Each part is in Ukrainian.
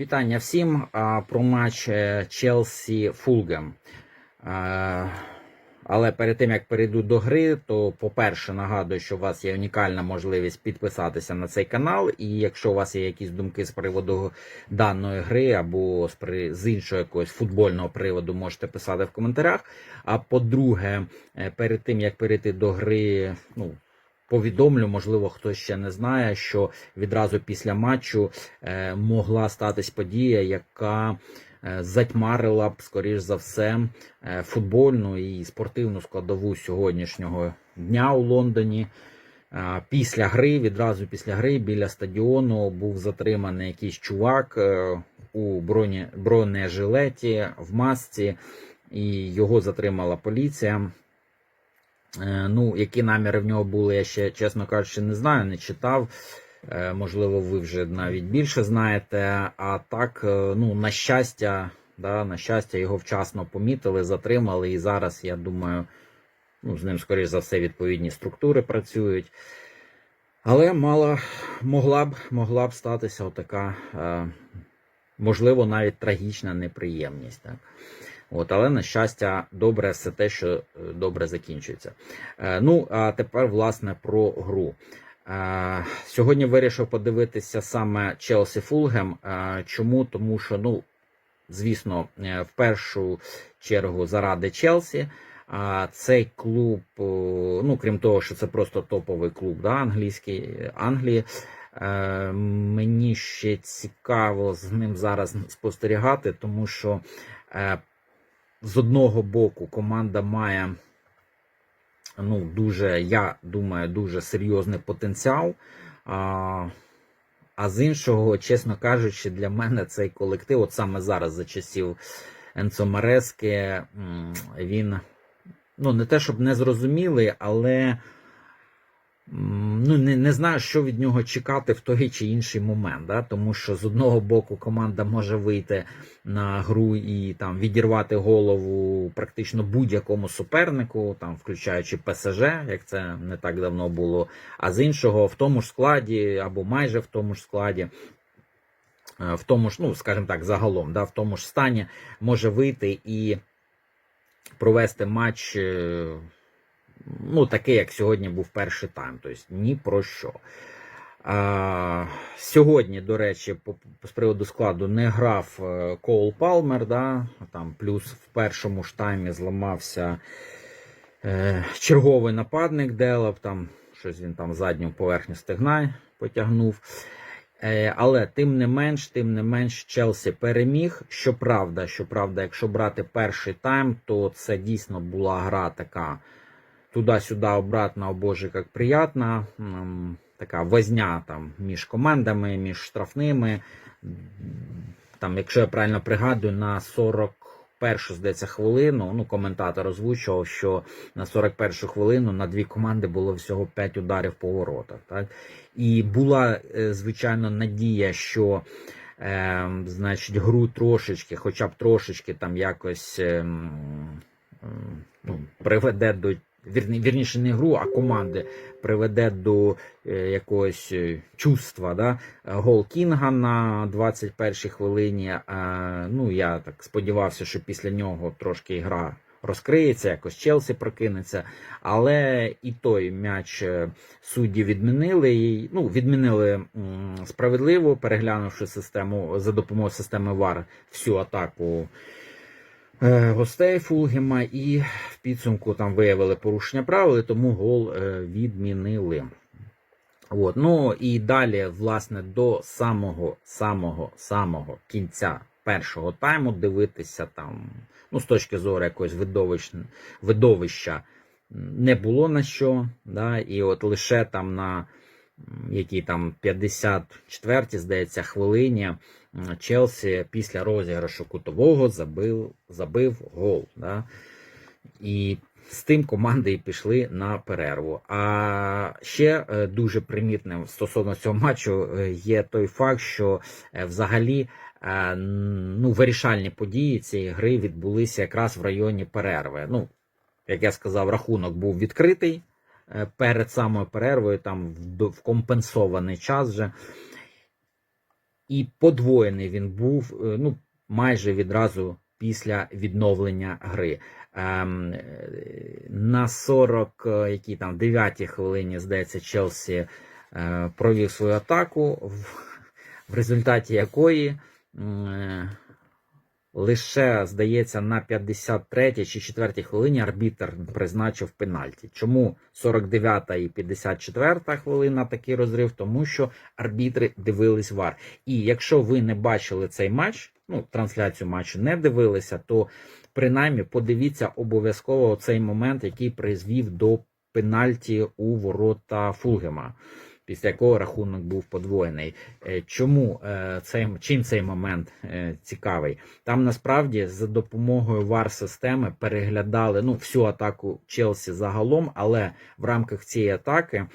Вітання всім про матч е, Челсі Фулгем. Але перед тим як перейду до гри, то по-перше, нагадую, що у вас є унікальна можливість підписатися на цей канал. І якщо у вас є якісь думки з приводу даної гри або з, іншого якогось футбольного приводу, можете писати в коментарях. А по-друге, е, перед тим як перейти до гри, ну. Повідомлю, можливо, хтось ще не знає, що відразу після матчу е, могла статись подія, яка е, затьмарила б, скоріш за все, е, футбольну і спортивну складову сьогоднішнього дня у Лондоні. Після гри, відразу після гри, біля стадіону був затриманий якийсь чувак у броні, бронежилеті в масці, і його затримала поліція. Е, Ну, які наміри в нього були, я ще, чесно кажучи, не знаю, не читав. Е, Можливо, ви вже навіть більше знаєте. А так, е, ну, на щастя, да, на щастя, його вчасно помітили, затримали, і зараз, я думаю, ну, з ним, скоріш за все, відповідні структури працюють. Але мала, могла б, могла б статися отака, можливо, навіть трагічна неприємність. Так? От, але на щастя, добре все те, що е, добре закінчується. Е, ну, а тепер, власне, про гру. Е, сьогодні вирішив подивитися саме Челсі Фулгем. Е, чому? Тому що, ну, звісно, е, в першу чергу заради Челсі. А цей клуб, е, ну крім того, що це просто топовий клуб да, англійський Англії. Е, мені ще цікаво з ним зараз спостерігати, тому що е, з одного боку команда має ну, дуже, я думаю, дуже серйозний потенціал. А, а з іншого, чесно кажучи, для мене цей колектив, от саме зараз за часів Енцо Марески, він ну, не те, щоб не зрозумілий, але ну, не, не знаю, що від нього чекати в той чи інший момент. Да? Тому що з одного боку команда може вийти на гру і там відірвати голову практично будь-якому супернику, там включаючи ПСЖ, як це не так давно було. А з іншого, в тому ж складі або майже в тому ж складі. е, В тому ж, ну скажімо так, загалом, да, в тому ж стані може вийти і провести матч, е, ну, такий, як сьогодні був перший тайм. Тобто ні про що. А, сьогодні, до речі, по, з приводу складу не грав е, Коул Палмер, да, там плюс в першому ж таймі зламався е, черговий нападник Делап, там щось він там задню поверхню стегна потягнув. Е, але тим не менш, тим не менш, Челсі переміг. Щоправда, щоправда, якщо брати перший тайм, то це дійсно була гра така туди-сюди, обратно, о боже, як приятно. Така возня там між командами, між штрафними. Там, якщо я правильно пригадую, на 41 здається, хвилину, ну, коментатор озвучував, що на 41 хвилину на дві команди було всього 5 ударів по воротах. Так? І була, е, звичайно, надія, що е, значить, гру трошечки, хоча б трошечки там якось ем, ну, приведе до. Вірні, вірніше не гру, а команди приведе до е, якогось е, чувства. Да? Гол Кінга на 21-й хвилині. Е, ну, я так сподівався, що після нього трошки гра розкриється, якось Челсі прокинеться. Але і той м'яч судді відмінили. Ну, відмінили справедливо, переглянувши систему за допомогою системи ВАР всю атаку гостей Фулгема, і в підсумку там виявили порушення правил, тому гол е, відмінили. От. Ну і далі, власне, до самого самого самого кінця першого тайму дивитися там, ну, з точки зору якогось видовищ, видовища не було на що. Да? І от лише там на якій там 54 здається, хвилині Челсі після розіграшу кутового забив, забив гол. Да? І з тим команди і пішли на перерву. А ще е, дуже примітним стосовно цього матчу е, є той факт, що е, взагалі ну, вирішальні події цієї гри відбулися якраз в районі перерви. Ну, як я сказав, рахунок був відкритий перед самою перервою, там в компенсований час вже. І подвоєний він був е, ну, майже відразу після відновлення гри. Ем, е, на 40, е, які там 9 хвилині, здається, Челсі е, провів свою атаку, в, в результаті якої е, лише, здається, на 53 чи 4 хвилині арбітр призначив пенальті. Чому 49 і 54 хвилина такий розрив? Тому що арбітри дивились вар. І якщо ви не бачили цей матч, ну трансляцію матчу не дивилися, то принаймні подивіться обов'язково цей момент, який призвів до пенальті у ворота Фулгема. Після якого рахунок був подвоєний. Е, Чому е, цей чим цей момент е, цікавий? Там насправді за допомогою вар системи переглядали ну всю атаку Челсі загалом, але в рамках цієї атаки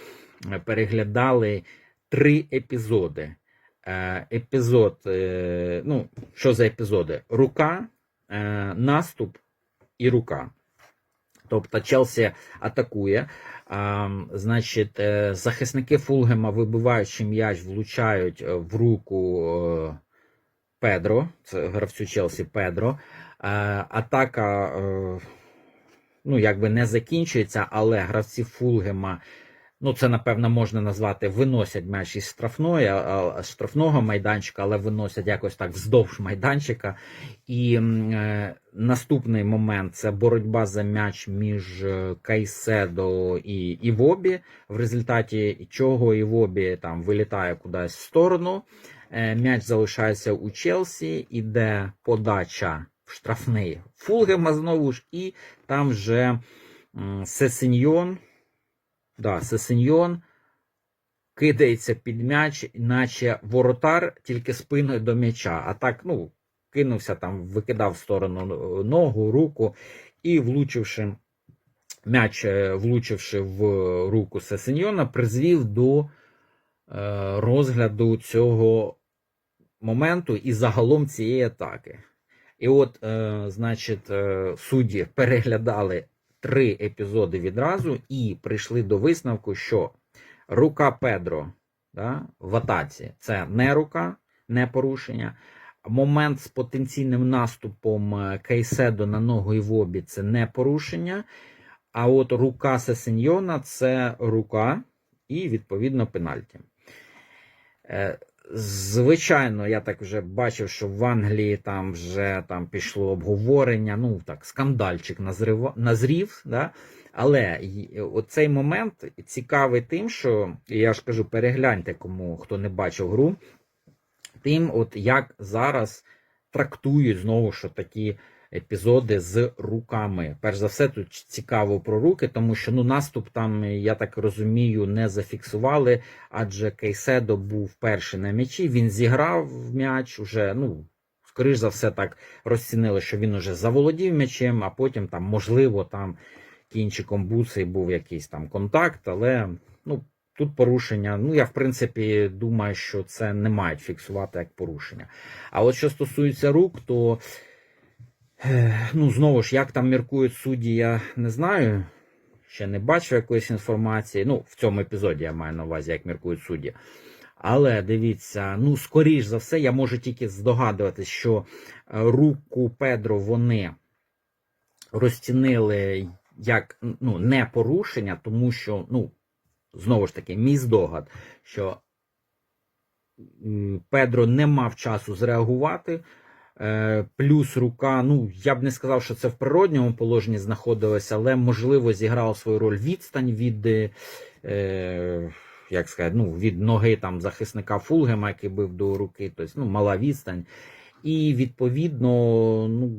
переглядали три епізоди. Епізод, ну що за епізоди? Рука, наступ і рука. Тобто Челсі атакує. Значить, е, захисники Фулгема, вибиваючи м'яч, влучають е, в руку е, Педро, це гравцю Челсі Педро. Атака ну, якби не закінчується, але гравці Фулгема, ну це напевно можна назвати, виносять м'яч із штрафної, штрафного майданчика, але виносять якось так вздовж майданчика. І е, наступний момент це боротьба за м'яч між е, Кайседо і Івобі, в результаті чого Івобі там вилітає кудись в сторону. Е, М'яч залишається у Челсі, іде подача в штрафний Фулгема знову ж, і там вже Сесеньйон, да, Сесеньйон кидається під м'яч, наче воротар, тільки спиною до м'яча. А так, ну, кинувся там, викидав в сторону ногу, руку і влучивши м'яч, е, влучивши в руку Сесеньйона, призвів до е, розгляду цього моменту і загалом цієї атаки. І от, е, значить, е, судді переглядали три епізоди відразу і прийшли до висновку, що рука Педро да, в атаці це не рука, не порушення. Момент з потенційним наступом е, Кейседо на ногу Івобі це не порушення. А от рука Сесеньйона це рука і, відповідно, пенальті. Звичайно, я так вже бачив, що в Англії там вже там пішло обговорення, ну так, скандальчик назрив, назрів. Да? Але цей момент цікавий тим, що я ж кажу, перегляньте, кому хто не бачив гру, тим, от як зараз трактують знову що такі епізоди з руками. Перш за все, тут цікаво про руки, тому що ну наступ там, я так розумію, не зафіксували, адже Кейседо був перший на м'ячі. Він зіграв м'яч уже, ну. Скоріш за все, так розцінили, що він уже заволодів м'ячем, а потім там, можливо, там кінчиком буци був якийсь там контакт, але ну, тут порушення. Ну, я в принципі думаю, що це не мають фіксувати як порушення. А от що стосується рук, то ну, знову ж, як там міркують судді, я не знаю. Ще не бачив якоїсь інформації. Ну, в цьому епізоді я маю на увазі, як міркують судді. Але дивіться, ну, скоріш за все, я можу тільки здогадуватись, що е, руку Педро вони розцінили як ну, не порушення, тому що, ну, знову ж таки, мій здогад, що Педро не мав часу зреагувати. Е, Плюс рука, ну я б не сказав, що це в природньому положенні знаходилося, але можливо зіграв свою роль відстань від, е, як сказати, ну, від ноги там захисника Фулгема, який бив до руки, тобто ну, мала відстань. І відповідно, ну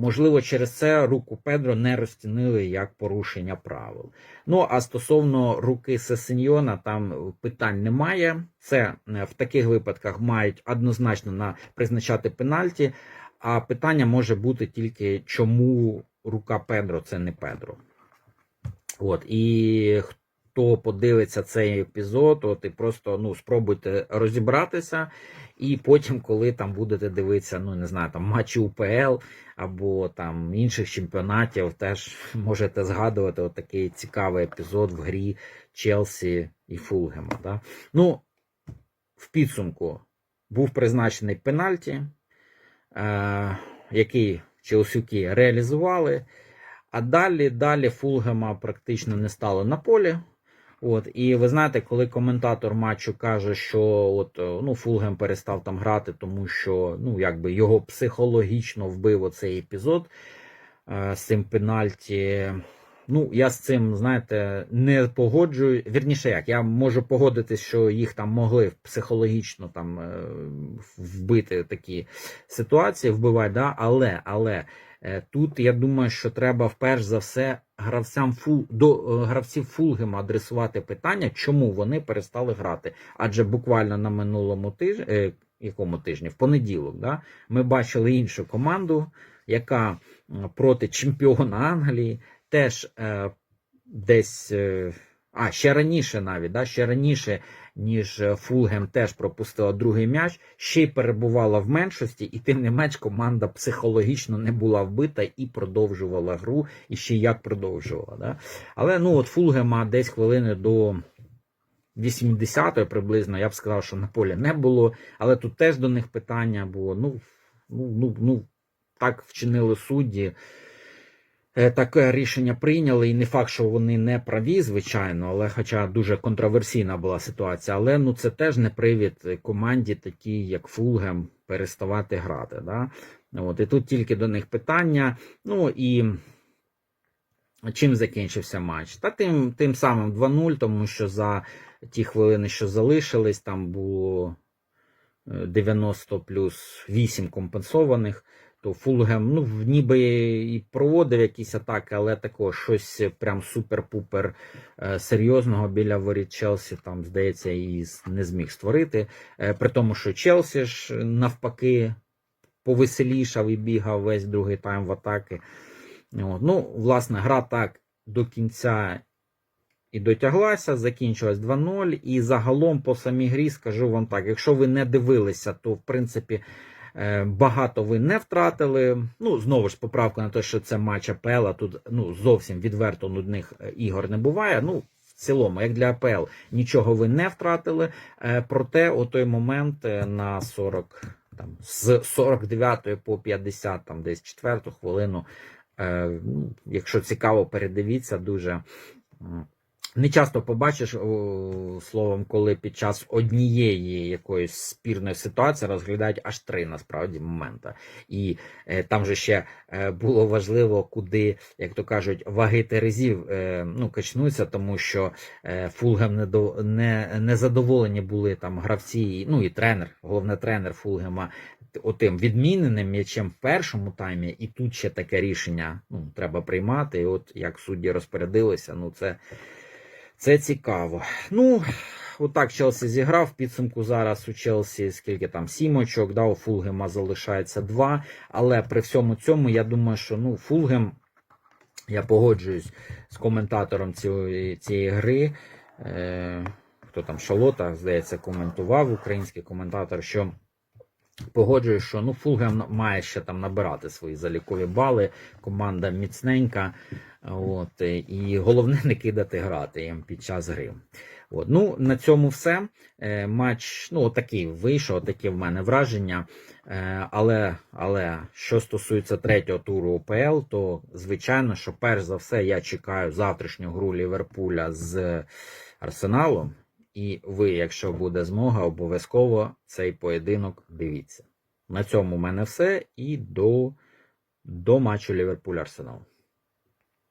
можливо, через це руку Педро не розцінили як порушення правил. Ну а стосовно руки Сесеньйона, там питань немає. Це е, в таких випадках мають однозначно на призначати пенальті. А питання може бути тільки, чому рука Педро це не Педро. От і хто подивиться цей епізод, от і просто ну спробуйте розібратися. І потім, коли там будете дивитися, ну не знаю, там матчі УПЛ або там інших чемпіонатів, теж можете згадувати от такий цікавий епізод в грі Челсі і Фулгема. Да? Ну, в підсумку, був призначений пенальті, е, який Челсюки реалізували. А далі, далі Фулгема практично не стало на полі. От, і ви знаєте, коли коментатор матчу каже, що от, е, ну, Фулгем перестав там грати, тому що ну, якби його психологічно вбив оцей епізод е, з цим пенальті. Ну, я з цим, знаєте, не погоджую. Вірніше, як, я можу погодитись, що їх там могли психологічно там е, вбити такі ситуації, вбивати, да? але, але тут я думаю, що треба вперш за все гравцям фул до е, гравців Фулгема адресувати питання, чому вони перестали грати. Адже буквально на минулому тижні, е, якому тижні, в понеділок, да, ми бачили іншу команду, яка проти чемпіона Англії теж е, десь. Е, а, ще раніше навіть, да, ще раніше, ніж е, Фулгем теж пропустила другий м'яч, ще й перебувала в меншості, і тим не менш команда психологічно не була вбита і продовжувала гру, і ще як продовжувала. Да? Але ну от Фулгема десь хвилини до 80-ї приблизно, я б сказав, що на полі не було, але тут теж до них питання було. Ну, ну, ну, ну так вчинили судді. Е, Таке рішення прийняли, і не факт, що вони не праві, звичайно, але хоча дуже контроверсійна була ситуація. Але ну це теж не привід команді, такій як Фулгем, переставати грати. Да? От, і тут тільки до них питання. Ну і чим закінчився матч? Та тим, тим самим 2-0, тому що за ті хвилини, що залишились, там було е, 90 плюс 8 компенсованих то Фулгем, ну, ніби і проводив якісь атаки, але такого щось прям супер-пупер е, серйозного біля воріт Челсі, там, здається, і не зміг створити. Е, При тому, що Челсі ж навпаки повеселішав і бігав весь другий тайм в атаки. От. Ну, власне, гра так до кінця і дотяглася, закінчилась 2-0. І загалом по самій грі скажу вам так: якщо ви не дивилися, то в принципі. Е, Багато ви не втратили. Ну, знову ж поправка на те, що це матч АПЛ, тут ну, зовсім відверто нудних е, ігор не буває. Ну, в цілому, як для АПЛ, нічого ви не втратили. Е, Проте, у той момент на 40, там, з 49 по 50, там десь 4 хвилину. ну, Якщо цікаво, передивіться дуже. Не часто побачиш словом, коли під час однієї якоїсь спірної ситуації розглядають аж три насправді моменти. І е, там же ще е, було важливо, куди, як то кажуть, ваги терезів е, ну, качнуться, тому що е, Фулгем не, до, не, не задоволені були там гравці, ну і тренер, головне тренер Фулгема. Отим відміненим м'ячем в першому таймі, і тут ще таке рішення ну, треба приймати. І от як судді розпорядилися, ну це це цікаво. Ну, отак Челсі зіграв. Підсумку зараз у Челсі скільки там сім очок, да, у Фулгема залишається два. Але при всьому цьому я думаю, що ну, Фулгем, я погоджуюсь з коментатором цієї, цієї гри. Е, хто там Шалота, здається, коментував український коментатор, що. Погоджуюсь, що ну, Фулгем має ще там набирати свої залікові бали. Команда міцненька. От, і головне не кидати грати їм під час гри. От, ну, на цьому все. Е, матч ну, такий вийшов, такі в мене враження. Е, але, але що стосується третього туру УПЛ, то звичайно, що перш за все я чекаю завтрашню гру Ліверпуля з Арсеналом. І ви, якщо буде змога, обов'язково цей поєдинок дивіться. На цьому в мене все. І до, до матчу Ліверпуль-Арсенал.